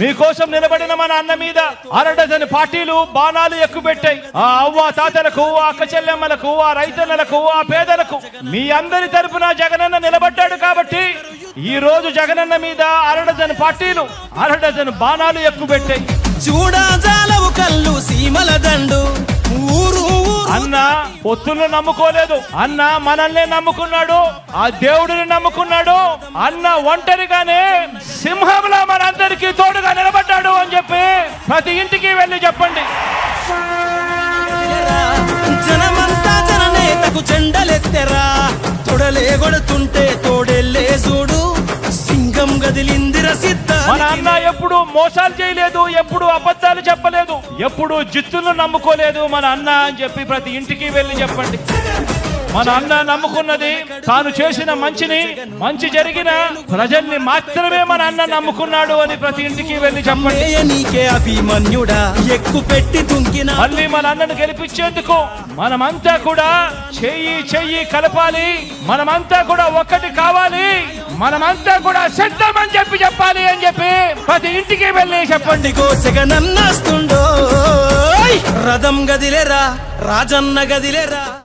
మీకోసం నిలబడిన మన అన్న మీద అరడజన్ పార్టీలు బాణాలు ఎక్కుపెట్టాయి. ఆ అవ్వ తాతలకు ఆ అక్క చెల్లెమ్మలకు ఆ రైతన్నలకు ఆ పేదలకు మీ అందరి తరపున జగనన్న నిలబడ్డాడు కాబట్టి ఈ రోజు జగనన్న మీద అరడజన్ పార్టీలు అరడజన్ బాణాలు ఎక్కుపెట్టాయి. చూడాజాలవు కళ్ళు సీమల దండు. ఊరు అన్న పొత్తులను నమ్ముకోలేదు. అన్న మనల్ని నమ్ముకున్నాడు. ఆ దేవుడిని నమ్ముకున్నాడు. అన్న ఒంటరిగానే సింహంలా మనందరికీ చెప్పి ప్రతి ఇంటికి వెళ్ళి చెప్పండి. జనమంతా జననేతకు చెండలెత్తెరా. తొడలే కొడుతుంటే తోడెల్లే చూడు. సింగం గదిలిందిర సిద్ధ మన అన్న ఎప్పుడు మోసాలు చేయలేదు ఎప్పుడు అబద్ధాలు చెప్పలేదు ఎప్పుడు జిత్తును నమ్ముకోలేదు మన అన్న అని చెప్పి ప్రతి ఇంటికి వెళ్ళి చెప్పండి. మన అన్న నమ్ముకున్నది తాను చేసిన మంచిని మంచి జరిగిన ప్రజల్ని మాత్రమే మన అన్న నమ్ముకున్నాడు అని ప్రతి ఇంటికి వెళ్ళి చెప్పండి. నీకే అభిమన్యుడా? పెట్టి దుంకిన మళ్ళీ మన అన్నను గెలిపించేందుకు మనమంతా కూడా చెయ్యి చెయ్యి కలపాలి. మనమంతా కూడా ఒక్కటి కావాలి. మనమంతా కూడా సిద్ధమని చెప్పి చెప్పాలి అని చెప్పి ప్రతి ఇంటికి వెళ్ళి చెప్పండి. జగనన్నస్తుండో రథం గదిలేరా? రాజన్న గదిలేరా?